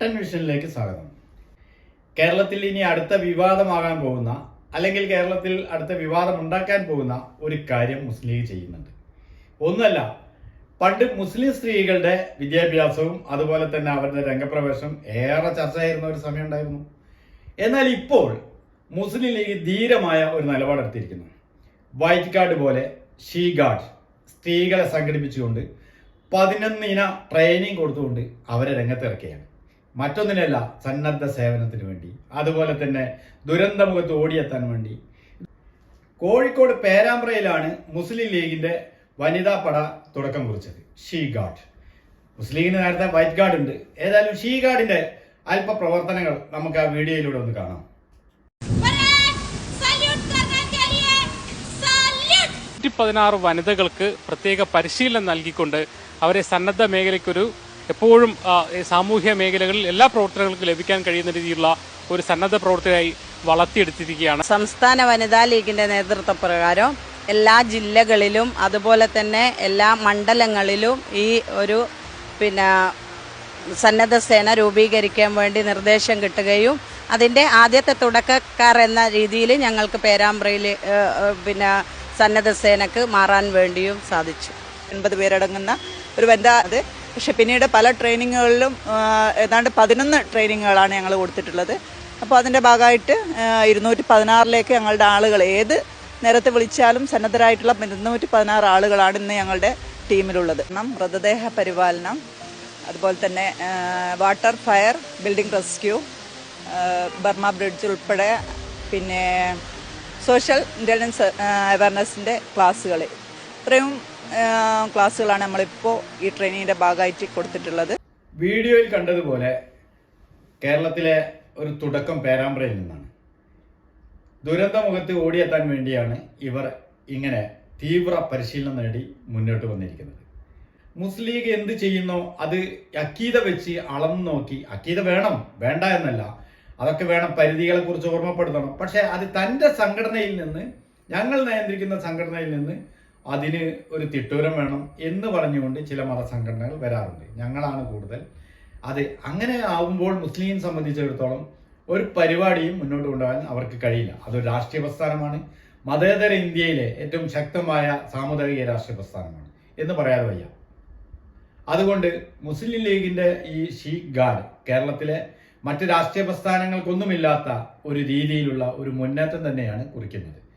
Ten വിഷനിലേക്ക് സ്വാഗതം. കേരളത്തിൽ ഇനി അടുത്ത വിവാദമാകാൻ പോകുന്ന അല്ലെങ്കിൽ കേരളത്തിൽ അടുത്ത വിവാദം ഉണ്ടാക്കാൻ പോകുന്ന ഒരു കാര്യം മുസ്ലിം ലീഗ് ചെയ്യുന്നുണ്ട്. ഒന്നല്ല പണ്ട് മുസ്ലിം സ്ത്രീകളുടെ വിദ്യാഭ്യാസവും അതുപോലെ തന്നെ അവരുടെ രംഗപ്രവേശം ഏറെ ചർച്ചയായിരുന്ന ഒരു സമയം ഉണ്ടായിരുന്നു. എന്നാൽ ഇപ്പോൾ മുസ്ലിം ലീഗ് ധീരമായ ഒരു നിലപാടെടുത്തിരിക്കുന്നു വൈറ്റ് കാർഡ് പോലെ ഷീ ഗാർഡ് സ്ത്രീകളെ സംഘടിപ്പിച്ചുകൊണ്ട് പതിനൊന്നിന ട്രെയിനിങ് കൊടുത്തുകൊണ്ട് അവരെ രംഗത്തിറക്കുകയാണ്. മറ്റൊന്നിനല്ല സന്നദ്ധ സേവനത്തിന് വേണ്ടി. അതുപോലെ തന്നെ ദുരന്തമുഖത്ത് ഓടിയെത്താൻ വേണ്ടി. കോഴിക്കോട് പേരാമ്പ്രയിലാണ് മുസ്ലിം ലീഗിന്റെ വനിതാ പട തുടക്കം കുറിച്ചത്. ഷീ ഗാഡ് മുസ്ലിം ലീഗിന് നേരത്തെ വൈറ്റ് ഗാർഡ് ഉണ്ട്. ഏതായാലും ഷീ ഗാർഡിന്റെ അല്പ പ്രവർത്തനങ്ങൾ നമുക്ക് ആ വീഡിയോയിലൂടെ ഒന്ന് കാണാം. പതിനാറ് വനിതകൾക്ക് പ്രത്യേക പരിശീലനം നൽകിക്കൊണ്ട് അവരെ സന്നദ്ധ മേഖലയ്ക്കൊരു എപ്പോഴും ഈ സാമൂഹ്യ മേഖലകളിൽ എല്ലാ പ്രവർത്തനങ്ങൾക്കും ലഭിക്കാൻ കഴിയുന്ന രീതിയിലുള്ള ഒരു സന്നദ്ധ പ്രവർത്തകരായി വളർത്തിയെടുത്തിരിക്കുകയാണ്. സംസ്ഥാന വനിതാ ലീഗിന്റെ നേതൃത്വപ്രകാരം എല്ലാ ജില്ലകളിലും അതുപോലെ തന്നെ എല്ലാ മണ്ഡലങ്ങളിലും ഈ ഒരു പിന്നെ സന്നദ്ധ സേന രൂപീകരിക്കാൻ വേണ്ടി നിർദ്ദേശം കിട്ടുകയും അതിന്റെ ആദ്യത്തെ തുടക്കക്കാർ എന്ന രീതിയിൽ ഞങ്ങൾക്ക് പേരാമ്പ്രയിൽ പിന്നെ സന്നദ്ധ സേനക്ക് മാറാൻ വേണ്ടിയും സാധിച്ചു. എൺപത് പേരടങ്ങുന്ന ഒരു വനിതാ അത് പക്ഷെ പിന്നീട് പല ട്രെയിനിങ്ങുകളിലും ഏതാണ്ട് പതിനൊന്ന് ട്രെയിനിങ്ങുകളാണ് ഞങ്ങൾ കൊടുത്തിട്ടുള്ളത്. അപ്പോൾ അതിന്റെ ഭാഗമായിട്ട് ഇരുന്നൂറ്റി പതിനാറിലേക്ക് ഞങ്ങളുടെ ആളുകൾ ഏത് നേരത്തെ വിളിച്ചാലും സന്നദ്ധരായിട്ടുള്ള ഇരുന്നൂറ്റി പതിനാറ് ആളുകളാണ് ഇന്ന് ഞങ്ങളുടെ ടീമിലുള്ളത്. നം മൃതദേഹ പരിപാലനം അതുപോലെ തന്നെ water fire building rescue Burma bridge ഉൾപ്പെടെ പിന്നെ സോഷ്യൽ ഇന്റലിജൻസ് അവയർനെസ്സിന്റെ ക്ലാസ്സുകൾ ഇത്രയും ക്ലാസ്സുകളാണ് നമ്മളിപ്പോൾ ഈ ട്രെയിനിങ്ങിന്റെ ഭാഗമായിട്ട് കൊടുത്തിട്ടുള്ളത്. വീഡിയോയിൽ കണ്ടതുപോലെ കേരളത്തിലെ ഒരു തുടക്കം പേരാമ്പ്രയിൽ നിന്നാണ്. ദുരന്തമുഖത്ത് ഓടിയെത്താൻ വേണ്ടിയാണ് ഇവർ ഇങ്ങനെ തീവ്ര പരിശീലനം നേടി മുന്നോട്ട് വന്നിരിക്കുന്നത്. മുസ്ലിം ലീഗ് എന്ത് ചെയ്യുന്നോ അത് അക്കീത വെച്ച് അളന്നു നോക്കി അക്കീത വേണം വേണ്ട എന്നല്ല അതൊക്കെ വേണം പരിധികളെ കുറിച്ച് ഓർമ്മപ്പെടുത്തണം. പക്ഷെ അത് തന്റെ സംഘടനയിൽ നിന്ന് ഞങ്ങൾ നിയന്ത്രിക്കുന്ന സംഘടനയിൽ നിന്ന് അതിന് ഒരു തിട്ടൂരം വേണം എന്ന് പറഞ്ഞുകൊണ്ട് ചില മതസംഘടനകൾ വരാറുണ്ട്. ഞങ്ങളാണ് കൂടുതൽ. അത് അങ്ങനെ ആവുമ്പോൾ മുസ്ലിം സംബന്ധിച്ചിടത്തോളം ഒരു പരിപാടിയും മുന്നോട്ട് കൊണ്ടുപോകാൻ അവർക്ക് കഴിയില്ല. അതൊരു രാഷ്ട്രീയ പ്രസ്ഥാനമാണ്. മതേതര ഇന്ത്യയിലെ ഏറ്റവും ശക്തമായ സാമുദായിക രാഷ്ട്രീയ പ്രസ്ഥാനമാണ് എന്ന് പറയാതെ വയ്യ. അതുകൊണ്ട് മുസ്ലിം ലീഗിന്റെ ഈ ഷീഖ് ഗാർഡ് കേരളത്തിലെ മറ്റ് രാഷ്ട്രീയ പ്രസ്ഥാനങ്ങൾക്കൊന്നുമില്ലാത്ത ഒരു രീതിയിലുള്ള ഒരു മുന്നേറ്റം തന്നെയാണ് കുറിക്കുന്നത്.